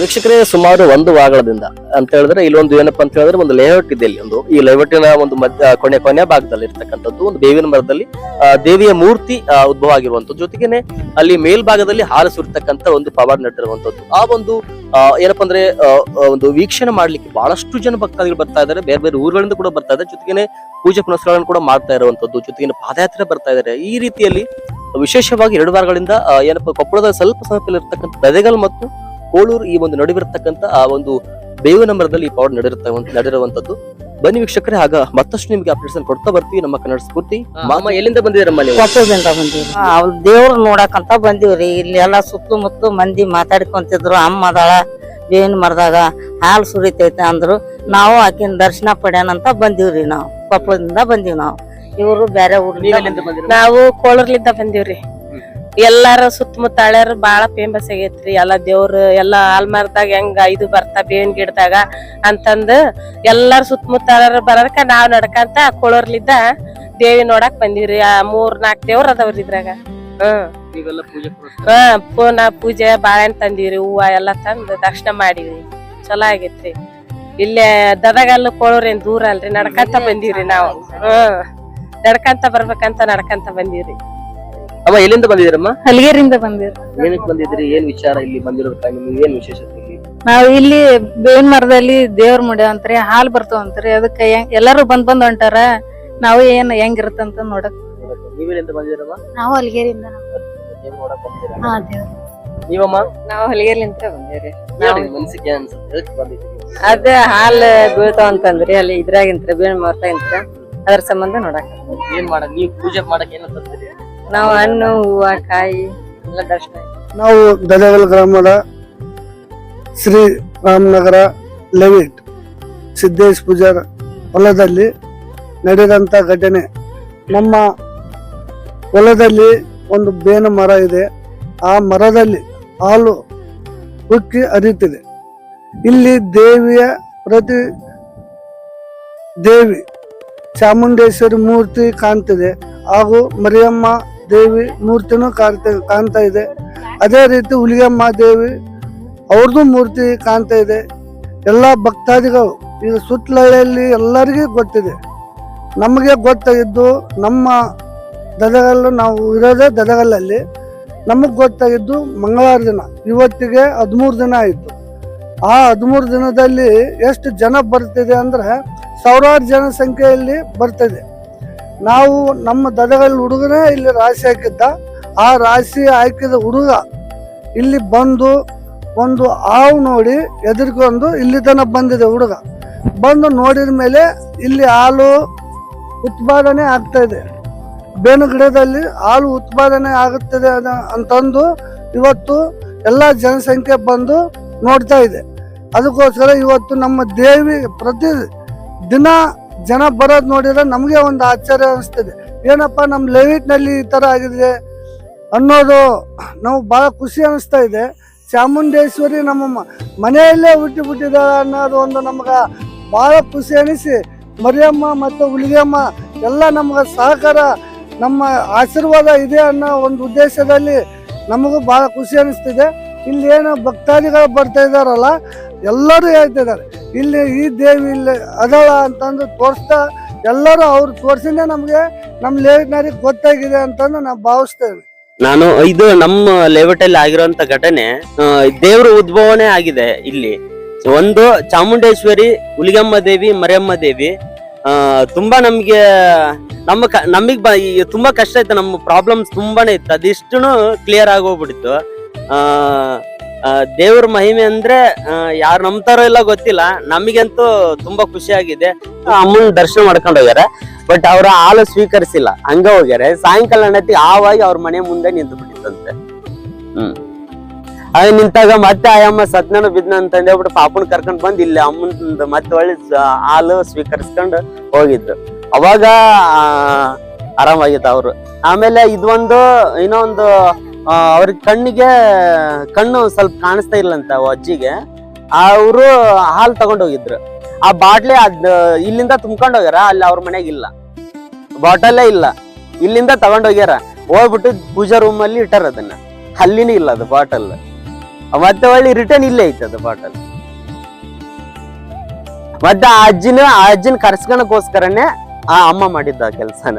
ವೀಕ್ಷಕರೇ, ಸುಮಾರು ಒಂದು ವಾಗಳದಿಂದ ಅಂತ ಹೇಳಿದ್ರೆ ಇಲ್ಲೊಂದು ಏನಪ್ಪ ಅಂತ ಹೇಳಿದ್ರೆ ಒಂದು ಲೇಔಟ್ ಇದೆ ಇಲ್ಲಿ. ಒಂದು ಈ ಲೇಔಟಿನ ಒಂದು ಮಧ್ಯ ಕೊನೆ ಕೊನೆ ಭಾಗದಲ್ಲಿ ಇರ್ತಕ್ಕಂಥದ್ದು. ಒಂದು ಬೇವಿನ ಮರದಲ್ಲಿ ದೇವಿಯ ಮೂರ್ತಿ ಉದ್ಭವ ಆಗಿರುವಂತದ್ದು ಜೊತೆಗೇನೆ ಅಲ್ಲಿ ಮೇಲ್ಭಾಗದಲ್ಲಿ ಹಾಲು ಸುರಿತಕ್ಕಂತ ಒಂದು ಪವರ್ ನಡೆದಿರುವಂತದ್ದು ಆ ಒಂದು ಏನಪ್ಪ ಅಂದ್ರೆ ಒಂದು ವೀಕ್ಷಣೆ ಮಾಡ್ಲಿಕ್ಕೆ ಬಹಳಷ್ಟು ಜನ ಭಕ್ತಾದಿಗಳು ಬರ್ತಾ ಇದ್ದಾರೆ. ಬೇರೆ ಬೇರೆ ಊರುಗಳಿಂದ ಕೂಡ ಬರ್ತಾ ಇದ್ದಾರೆ. ಜೊತೆಗೇನೆ ಪೂಜೆ ಪುನಸ್ಕಾರಗಳನ್ನು ಕೂಡ ಮಾಡ್ತಾ ಇರುವಂತದ್ದು ಜೊತೆಗೇನೆ ಪಾದಯಾತ್ರೆ ಬರ್ತಾ ಇದ್ದಾರೆ. ಈ ರೀತಿಯಲ್ಲಿ ವಿಶೇಷವಾಗಿ ಎರಡು ವಾರಗಳಿಂದ ಏನಪ್ಪ ಏನಪ್ಪಾ, ಕೊಪ್ಪಳದ ಸ್ವಲ್ಪ ಸಮೀಪದಲ್ಲಿ ಇರ್ತಕ್ಕಂಥ ಗದಗಲ್ ಮತ್ತು ಕೋಳೂರು ಈ ಒಂದು ನಡುವಿರತಕ್ಕಂತ ಆ ಒಂದು ಬೇವಿನ ಮರದಲ್ಲಿ ಈ ಪೌಡ್ ನಡೆದಿರ್ತ ನಡೆದಿರುವಂತದ್ದು ಬನ್ನಿ ವೀಕ್ಷಕರೇ ಆಗ ಮತ್ತಷ್ಟು ನಿಮ್ಗೆ ಅಪ್ಡೇಟ್ಸ್ ಕೊಡ್ತಾ ಬರ್ತೀವಿ ನಮ್ಮ ಕನ್ನಡ ಸ್ಫೂರ್ತಿ. ಮಾಮ ಎಲ್ಲಿಂದ ಬಂದಿದ್ದೀರಮ್ಮ ನೀವು? ಬಂದೀವಿ ಅವ್ರ ದೇವ್ರ ನೋಡಕಂತ ಬಂದೀವ್ರಿ. ಇಲ್ಲಿ ಎಲ್ಲ ಸುತ್ತಮುತ್ತ ಮಂದಿ ಮಾತಾಡ್ಕೊಂತಿದ್ರು. ಅಮ್ಮ ಅದಾಳ ಬೇವಿನ ಮರದಾಗ. ಹಾಲು ಸುರಿತೈತೆ ಅಂದ್ರು. ನಾವು ಆಕಿನ ದರ್ಶನ ಪಡ್ಯಾನಂತ ಬಂದಿವ್ರಿ ನಾವು. ಕೊಪ್ಪಳದಿಂದ ಬಂದಿವಿ ನಾವು. ಇವರು ಬೇರೆ ಊರ್ಲಿಂದ ಊರಿಂದ ನಾವು ಕೋಳರ್ಲಿಂದ ಬಂದೀವ್ರಿ. ಎಲ್ಲಾರ ಸುತ್ತಮುತ್ತ ಹಳ್ಯಾರ ಬಾಳ ಫೇಮಸ್ ಆಗೈತ್ರಿ. ಎಲ್ಲಾ ದೇವ್ರ ಎಲ್ಲಾ ಆಲ್ಮಾರ್ದಾಗ ಹೆಂಗ ಇದು ಬರ್ತಾ ಬೇವಿನ ಗಿಡದಾಗ ಅಂತಂದ ಎಲ್ಲಾರ ಸುತ್ತಮುತ್ತ ಹಳ್ಯಾರ ಬರೋದಕ್ಕ ನಾವ್ ನಡ್ಕಂತ ಕೋಳೂರ್ಲಿದ್ದ ದೇವಿ ನೋಡಾಕ್ ಬಂದಿವ್ರಿ. ಆ ಮೂರ್ ನಾಲ್ಕ್ ದೇವ್ರ ಅದಾವ್ರಿ ಇದ್ರಾಗ. ಹ್ಮ್. ಹಾ ಪೂನ ಪೂಜೆ ಬಾಳೆಹಣ್ಣ್ ತಂದಿವ್ರಿ ಹೂವ ಎಲ್ಲಾ ತಂದ್ ದರ್ಶನ ಮಾಡಿವ್ರಿ. ಚಲೋ ಆಗೈತ್ರಿ. ಇಲ್ಲೇ ದದಗಲ್ಲು ಕೋಳೂರ್ ಏನ್ ದೂರ ಅಲ್ರಿ ನಡ್ಕಂತ ಬಂದಿವ್ರಿ ನಾವು. ಹ್ಮ್. ನಡ್ಕಂತ ಬರ್ಬೇಕಂತ ನಡ್ಕಂತ ಬಂದೀವ್ರಿ. ಅಮ್ಮ ಎಲ್ಲಿಂದ ಬಂದಿದ್ದೀರಮ್ಮ? ಹಲಗೇರಿಂದ ಬಂದಿರಿ ಏನಕ್ಕೆ ಬಂದಿದ್ರಿ? ಏನ್ ವಿಚಾರ ಇಲ್ಲಿ ಬಂದಿರೋದು ನಿಮ್ಗೆ ಏನ್ ವಿಶೇಷತೆ ಇಲ್ಲಿ? ನಾವ್ ಇಲ್ಲಿ ಬೇವಿನ ಮರದಲ್ಲಿ ದೇವ್ರ ಮುಡ್ಯಾವಂತ್ರಿ ಹಾಲ್ ಬರ್ತಾವಂತ್ರಿ ಅದಕ್ಕೆ ಎಲ್ಲಾರು ಬಂದ್ ಬಂದ್ ಹೊಂಟಾರ. ನಾವು ಏನ್ ಹೆಂಗಿರುತ್ತಂತ ನೋಡಕ್. ನೀವೆಲ್ಲಿಂದ ಬಂದಿದ್ದೀರಮ್ಮ? ನಾವು ಹಲಗೇರಿಂದ ಏನ್ ನೋಡಕ್ ಬಂದಿದ್ದೀರಾ? ಹಾ ದೇವ್ರ. ನೀವಮ್ಮ? ನಾವು ಹಲಗೇರ್ಲಿಂತ ಬಂದೇವ್ರಿ. ಹೇಳಿ, ಮನ್ಸಿಗೆ ಏನ್ ಅನ್ಸುತ್ತೆ? ಎದಕ್ ಬಂದಿದ್ದೀರಿ? ಅದ ಹಾಲ್ ಬೀಳ್ತಾವ ಅಂತಂದ್ರಿ. ಅಲ್ಲಿ ಇದ್ರಾಗಿಂತ್ರ ಬೇವಿನ ಮರತಾಗಿಂತ್ರ ಅದ್ರ ಸಂಬಂಧ ನೋಡಕ್. ಏನ್ ಮಾಡಕ್ ನೀವು ಪೂಜೆ ಮಾಡಕ್ ಏನ್ ತಂದಿರಿ ನಾವು ಹಣ್ಣು ಕಾಯಿ ಎಲ್ಲ ದರ್ಶನ ಗದಗಲ್ ಗ್ರಾಮದ ಶ್ರೀ ರಾಮನಗರ ಲೆವಿಟ್ ಸಿದ್ದೇಶ್ ಪೂಜಾರ ಹೊಲದಲ್ಲಿ ನಡೆದಂತ ಘಟನೆ. ನಮ್ಮ ಹೊಲದಲ್ಲಿ ಒಂದು ಬೇನ ಮರ ಇದೆ. ಆ ಮರದಲ್ಲಿ ಹಾಲು ಉಕ್ಕಿ ಹರಿಯುತ್ತಿದೆ. ಇಲ್ಲಿ ದೇವಿಯ ಪ್ರತಿ ದೇವಿ ಚಾಮುಂಡೇಶ್ವರಿ ಮೂರ್ತಿ ಕಾಣ್ತಿದೆ. ಹಾಗೂ ಮರಿಯಮ್ಮ ದೇವಿ ಮೂರ್ತಿನೂ ಕಾಣ್ತ, ಕಾಣ್ತಾ ಇದೆ. ಅದೇ ರೀತಿ ಹುಲಿಗಮ್ಮ ದೇವಿ ಅವ್ರದ್ದು ಮೂರ್ತಿ ಕಾಣ್ತಾ ಇದೆ. ಎಲ್ಲ ಭಕ್ತಾದಿಗಳು, ಈಗ ಸುತ್ತಲಹಳ್ಳಿಯಲ್ಲಿ ಎಲ್ಲರಿಗೂ ಗೊತ್ತಿದೆ. ನಮಗೆ ಗೊತ್ತಾಗಿದ್ದು ನಮ್ಮ ದದಗಲ್ಲು, ನಾವು ಇರೋದೇ ದದಗಲ್ಲಲ್ಲಿ. ನಮಗೆ ಗೊತ್ತಾಗಿದ್ದು ಮಂಗಳವಾರ ದಿನ, ಇವತ್ತಿಗೆ ಹದಿಮೂರು ದಿನ ಆಯಿತು. ಆ ಹದಿಮೂರು ದಿನದಲ್ಲಿ ಎಷ್ಟು ಜನ ಬರ್ತಿದೆ ಅಂದರೆ ಸಾವಿರಾರು ಜನಸಂಖ್ಯೆಯಲ್ಲಿ ಬರ್ತಿದೆ. ನಾವು ನಮ್ಮ ದದಗಳ ಹುಡುಗನೇ ಇಲ್ಲಿ ರಾಶಿ ಹಾಕಿದ್ದ. ಆ ರಾಶಿ ಹಾಕಿದ ಹುಡುಗ ಇಲ್ಲಿ ಬಂದು ಒಂದು ಹಾವು ನೋಡಿ ಎದುರ್ಕೊಂಡು ಇಲ್ಲಿ ತನಕ ಬಂದಿದೆ ಹುಡುಗ. ಬಂದು ನೋಡಿದ ಮೇಲೆ ಇಲ್ಲಿ ಹಾಲು ಉತ್ಪಾದನೆ ಆಗ್ತಾ ಇದೆ. ಬೇನು ಗಿಡದಲ್ಲಿ ಹಾಲು ಉತ್ಪಾದನೆ ಆಗುತ್ತದೆ ಅಂತಂದು ಇವತ್ತು ಎಲ್ಲ ಜನಸಂಖ್ಯೆ ಬಂದು ನೋಡ್ತಾ ಇದೆ. ಅದಕ್ಕೋಸ್ಕರ ಇವತ್ತು ನಮ್ಮ ದೇವಿ ಪ್ರತಿ ದಿನ ಜನ ಬರೋದು ನೋಡಿದ್ರೆ ನಮಗೆ ಒಂದು ಆಶ್ಚರ್ಯ ಅನಿಸ್ತದೆ. ಏನಪ್ಪ ನಮ್ಮ ಲೆವಿಟ್ನಲ್ಲಿ ಈ ಥರ ಆಗಿದೆ ಅನ್ನೋದು ನಾವು ಭಾಳ ಖುಷಿ ಅನಿಸ್ತಾ ಇದೆ. ಚಾಮುಂಡೇಶ್ವರಿ ನಮ್ಮ ಮನೆಯಲ್ಲೇ ಹುಟ್ಟಿ ಬಿಟ್ಟಿದ್ದಾಳೆ ಅನ್ನೋದು ಒಂದು ನಮ್ಗೆ ಭಾಳ ಖುಷಿ ಅನಿಸಿ, ಮರಿಯಮ್ಮ ಮತ್ತು ಹುಲಿಗೆಮ್ಮ ಎಲ್ಲ ನಮ್ಗೆ ಸಹಕಾರ, ನಮ್ಮ ಆಶೀರ್ವಾದ ಇದೆ ಅನ್ನೋ ಒಂದು ಉದ್ದೇಶದಲ್ಲಿ ನಮಗೂ ಭಾಳ ಖುಷಿ ಅನಿಸ್ತಿದೆ. ಇಲ್ಲಿ ಏನು ಭಕ್ತಾದಿಗಳು ಬರ್ತಾ ಇದ್ದಾರಲ್ಲ, ಎಲ್ಲರೂ ಹೇಳ್ತಿದ್ದಾರೆ ಇಲ್ಲಿ ಈ ದೇವಿ ಇಲ್ಲಿ ಅದಳ ಅಂತಂದು ತೋರಿಸ್ತಾ ಎಲ್ಲರೂ ಅವ್ರು ತೋರಿಸಿನೇ ನಮಗೆ ನಮ್ಮ ಲೇಖನರಿಗೆ ಗೊತ್ತಾಗಿದೆ ಅಂತಂದು ನಾವು ಭಾವಿಸ್ತೇವೆ. ನಾನು ಇದು ನಮ್ಮ ಲೇಔಟ್ ಅಲ್ಲಿ ಆಗಿರುವಂತ ಘಟನೆ ದೇವರ ಉದ್ಭವನೆ ಆಗಿದೆ ಇಲ್ಲಿ. ಒಂದು ಚಾಮುಂಡೇಶ್ವರಿ, ಹುಲಿಗಮ್ಮ ದೇವಿ, ಮರಿಯಮ್ಮ ದೇವಿ ತುಂಬಾ ನಮ್ಗೆ, ನಮ್ಮ ನಮಗ್ ತುಂಬಾ ಕಷ್ಟ ಇತ್ತು, ನಮ್ಮ ಪ್ರಾಬ್ಲಮ್ಸ್ ತುಂಬಾನೇ ಇತ್ತು ಅದಿಷ್ಟು ಕ್ಲಿಯರ್ ಆಗೋಗ್ಬಿಡ್ತು. ದೇವ್ರ ಮಹಿಮೆ ಅಂದ್ರೆ ಯಾರು ನಂಬ್ತಾರೋ ಇಲ್ಲ ಗೊತ್ತಿಲ್ಲ. ನಮಗಂತೂ ತುಂಬಾ ಖುಷಿ ಆಗಿದೆ. ಅಮ್ಮನ ದರ್ಶನ ಮಾಡ್ಕೊಂಡು ಹೋಗ್ಯಾರ. ಬಟ್ ಅವ್ರ ಹಾಲು ಸ್ವೀಕರಿಸಿಲ್ಲ. ಹಂಗ ಹೋಗ್ಯಾರೆ. ಸಾಯಂಕಾಲ ನತಿ ಆವಾಗಿ ಅವ್ರ ಮನೆ ಮುಂದೆ ನಿಂತು ಬಿಟ್ಟಿತ್ತಂತೆ. ಹ್ಮ್. ಅದೇ ನಿಂತಾಗ ಮತ್ತೆ ಆಯಮ್ಮ ಸತ್ನಾನು ಬಿದ್ನ ಅಂತ ಹೇಳ್ಬಿಟ್ಟು ಪಾಪನ್ ಕರ್ಕೊಂಡ್ ಬಂದ್ ಇಲ್ಲಿ ಅಮ್ಮನ ಮತ್ತೆ ಒಳ್ಳೆ ಹಾಲು ಸ್ವೀಕರಿಸ್ಕೊಂಡು ಹೋಗಿದ್ದು. ಅವಾಗ ಆರಾಮಾಗಿತ್ತು ಅವ್ರು. ಆಮೇಲೆ ಇದೊಂದು ಇನ್ನೊಂದು ಅವ್ರಿಗೆ ಕಣ್ಣಿಗೆ ಕಣ್ಣು ಸ್ವಲ್ಪ ಕಾಣಿಸ್ತಾ ಇಲ್ಲಂತ ಅವ್ ಅಜ್ಜಿಗೆ. ಅವರು ಹಾಲು ತಗೊಂಡೋಗಿದ್ರು. ಆ ಬಾಟ್ಲಿ ಅದ್, ಇಲ್ಲಿಂದ ತುಂಬ್ಕೊಂಡೋಗ್ಯಾರ ಅಲ್ಲಿ ಅವ್ರ ಮನೆಗೆ ಇಲ್ಲ. ಬಾಟಲೇ ಇಲ್ಲ. ಇಲ್ಲಿಂದ ತಗೊಂಡೋಗ್ಯಾರ ಹೋಗ್ಬಿಟ್ಟು ಪೂಜಾ ರೂಮ್ ಅಲ್ಲಿ ಇಟ್ಟಾರ ಅದನ್ನ. ಅಲ್ಲಿನೂ ಇಲ್ಲ ಅದು ಬಾಟಲ್. ಮತ್ತೆ ಒಳ್ಳೆ ರಿಟರ್ನ್ ಇಲ್ಲೇ ಐತೆ ಅದು ಬಾಟಲ್. ಮತ್ತೆ ಆ ಅಜ್ಜಿನ ಆ ಅಜ್ಜಿನ ಕರ್ಸ್ಕೊಳಕೋಸ್ಕರನೇ ಆ ಅಮ್ಮ ಮಾಡಿದ್ದ ಕೆಲ್ಸನ.